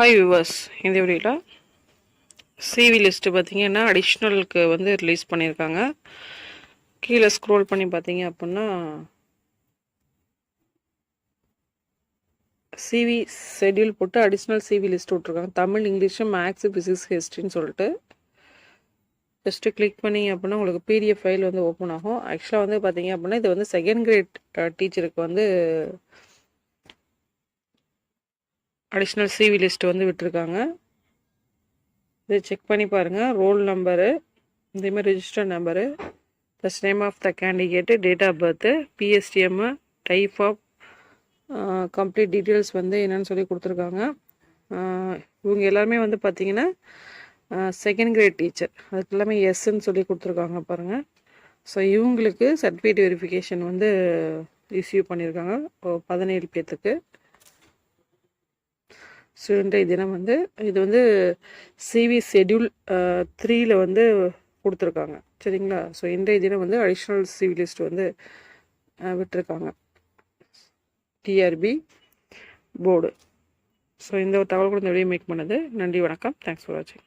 Hi viewers இந்த வீடியோவில் CV list பார்த்தீங்கன்னா அடிஷ்னலுக்கு வந்து ரிலீஸ் பண்ணியிருக்காங்க கீழே ஸ்க்ரோல் பண்ணி பார்த்தீங்க அப்புடின்னா சிவி ஷெட்யூல் போட்டு அடிஷ்னல் சிவி லிஸ்ட் விட்ருக்காங்க தமிழ் இங்கிலீஷு மேக்ஸு ஃபிசிக்ஸ் ஹிஸ்ட்ரின்னு சொல்லிட்டு ஜஸ்ட்டு கிளிக் பண்ணி அப்படின்னா உங்களுக்கு பிடிஎஃப் ஃபைல் வந்து ஓப்பன் ஆகும். ஆக்சுவலாக வந்து பார்த்தீங்க அப்படின்னா இது வந்து செகண்ட் கிரேட் டீச்சருக்கு வந்து அடிஷ்னல் சிவி லிஸ்ட் வந்து விட்டுருக்காங்க. இதை செக் பண்ணி பாருங்கள் ரோல் நம்பரு இதேமாதிரி register number first name of the candidate date of birth PSTM type of complete details வந்து என்னென்னு சொல்லி கொடுத்துருக்காங்க. இவங்க எல்லாருமே வந்து பார்த்தீங்கன்னா செகண்ட் கிரேட் டீச்சர் அதுக்கு எல்லாமே எஸ்ன்னு சொல்லி கொடுத்துருக்காங்க பாருங்கள் ஸோ இவங்களுக்கு சர்டிஃபிகேட் வெரிஃபிகேஷன் வந்து இஸ்யூ பண்ணியிருக்காங்க பதினேழு பேர்த்துக்கு இன்றைய தினம் வந்து இது வந்து சிவி ஷெட்யூல் த்ரீயில் வந்து கொடுத்துருக்காங்க. சரிங்களா? ஸோ இன்றைய தினம் வந்து அடிஷ்னல் சிவிலிஸ்ட் வந்து விட்டுருக்காங்க. டிஆர்பி போர்டு ஸோ இந்த ஒரு தகவல் கூட இந்த வீடியோ மேக் பண்ணது. நன்றி வணக்கம். தேங்க்ஸ் ஃபார் வாட்சிங்